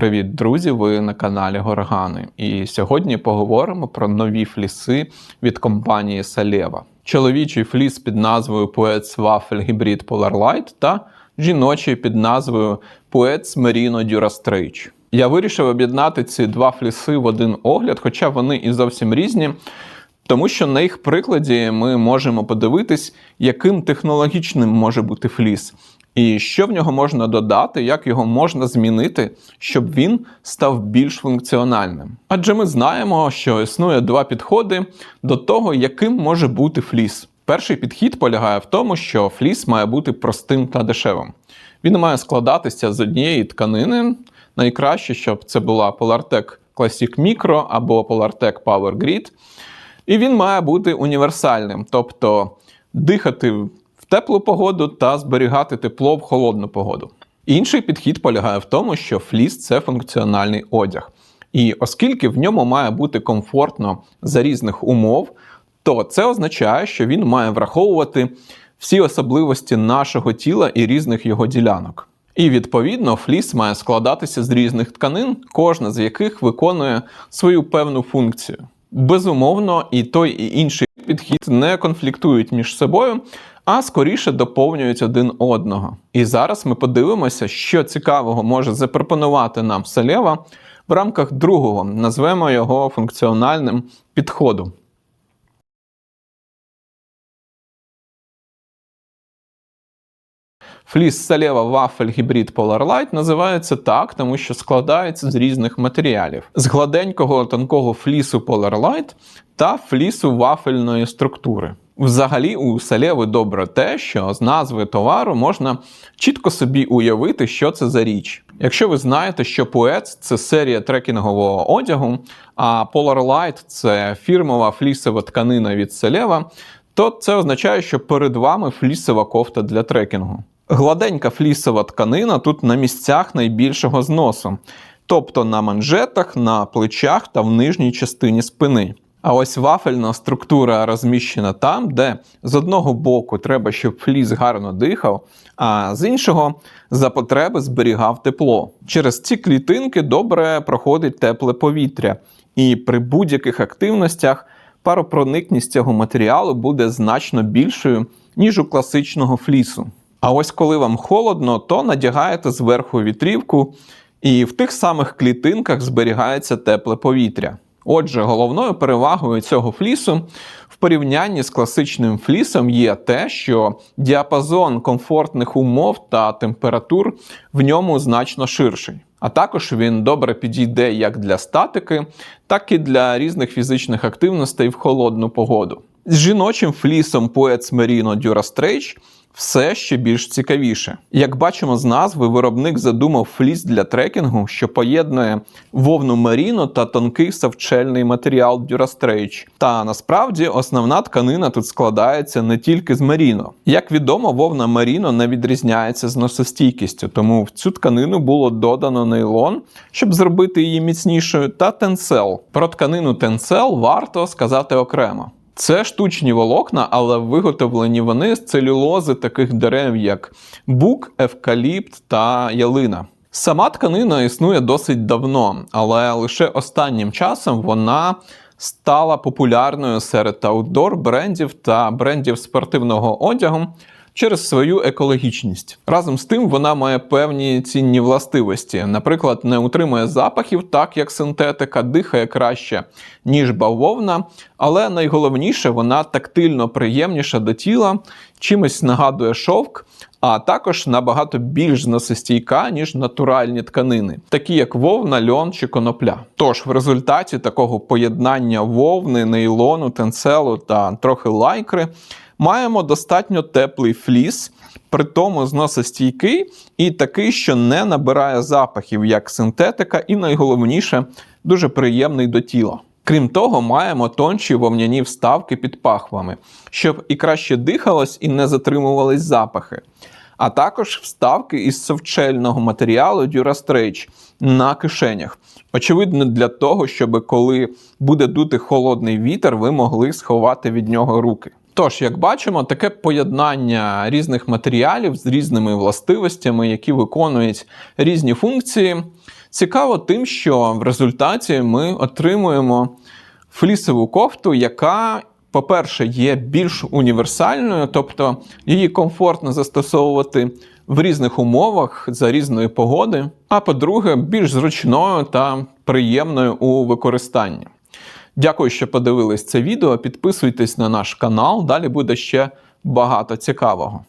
Привіт, друзі! Ви на каналі Горгани. І сьогодні поговоримо про нові фліси від компанії Saleva. Чоловічий фліс під назвою Poets Waffle Hybrid Polar Light та жіночий під назвою Poets Merino Dura Я вирішив об'єднати ці два фліси в один огляд, хоча вони і зовсім різні. Тому що на їх прикладі ми можемо подивитись, яким технологічним може бути фліс, і що в нього можна додати, як його можна змінити, щоб він став більш функціональним. Адже ми знаємо, що існує два підходи до того, яким може бути фліс. Перший підхід полягає в тому, що фліс має бути простим та дешевим. Він має складатися з однієї тканини. Найкраще, щоб це була Polartec Classic Micro або Polartec Power Grid. І він має бути універсальним, тобто дихати теплу погоду та зберігати тепло в холодну погоду. Інший підхід полягає в тому, що фліс це функціональний одяг. І оскільки в ньому має бути комфортно за різних умов, то це означає, що він має враховувати всі особливості нашого тіла і різних його ділянок. І відповідно фліс має складатися з різних тканин, кожна з яких виконує свою певну функцію. Безумовно, і той і інший підхід не конфліктують між собою, а скоріше доповнюють один одного. І зараз ми подивимося, що цікавого може запропонувати нам Салєва в рамках другого, назвемо його функціональним підходу. Фліс Салєва Waffle Hybrid Polar Light називається так, тому що складається з різних матеріалів: з гладенького тонкого флісу Polar Light та флісу вафельної структури. Взагалі, у Салєви добре те, що з назви товару можна чітко собі уявити, що це за річ. Якщо ви знаєте, що Poets – це серія трекінгового одягу, а Polar Light – це фірмова флісова тканина від Салєва, то це означає, що перед вами флісова кофта для трекінгу. Гладенька флісова тканина тут на місцях найбільшого зносу, тобто на манжетах, на плечах та в нижній частині спини. А ось вафельна структура розміщена там, де з одного боку треба, щоб фліс гарно дихав, а з іншого за потреби зберігав тепло. Через ці клітинки добре проходить тепле повітря, і при будь-яких активностях паропроникність цього матеріалу буде значно більшою, ніж у класичного флісу. А ось коли вам холодно, то надягаєте зверху вітрівку, і в тих самих клітинках зберігається тепле повітря. Отже, головною перевагою цього флісу в порівнянні з класичним флісом є те, що діапазон комфортних умов та температур в ньому значно ширший. А також він добре підійде як для статики, так і для різних фізичних активностей в холодну погоду. З жіночим флісом Poets Merino Dura Stretch все ще більш цікавіше. Як бачимо з назви, виробник задумав фліс для трекінгу, що поєднує вовну меріно та тонкий савчельний матеріал Дюрастрейч. Та насправді основна тканина тут складається не тільки з меріно. Як відомо, вовна меріно не відрізняється з носостійкістю, тому в цю тканину було додано нейлон, щоб зробити її міцнішою, та тенсел. Про тканину тенсел варто сказати окремо. Це штучні волокна, але виготовлені вони з целюлози таких дерев, як бук, евкаліпт та ялина. Сама тканина існує досить давно, але лише останнім часом вона стала популярною серед аутдор брендів та брендів спортивного одягу через свою екологічність. Разом з тим вона має певні цінні властивості. Наприклад, не утримує запахів, так як синтетика, дихає краще, ніж бавовна, але найголовніше, вона тактильно приємніша до тіла, чимось нагадує шовк. А також набагато більш зносостійка, ніж натуральні тканини, такі як вовна, льон чи конопля. Тож в результаті такого поєднання вовни, нейлону, тенцелу та трохи лайкри маємо достатньо теплий фліс, при тому зносостійкий і такий, що не набирає запахів, як синтетика, і найголовніше дуже приємний до тіла. Крім того, маємо тонші вовняні вставки під пахвами, щоб і краще дихалось і не затримувались запахи. А також вставки із совчельного матеріалу Dura на кишенях. Очевидно, для того, щоб коли буде дути холодний вітер, ви могли сховати від нього руки. Тож, як бачимо, таке поєднання різних матеріалів з різними властивостями, які виконують різні функції, Цікаво тим, що в результаті ми отримуємо флісову кофту, яка, по-перше, є більш універсальною, тобто її комфортно застосовувати в різних умовах за різної погоди. А по-друге, більш зручною та приємною у використанні. Дякую, що подивились це відео. Підписуйтесь на наш канал, далі буде ще багато цікавого.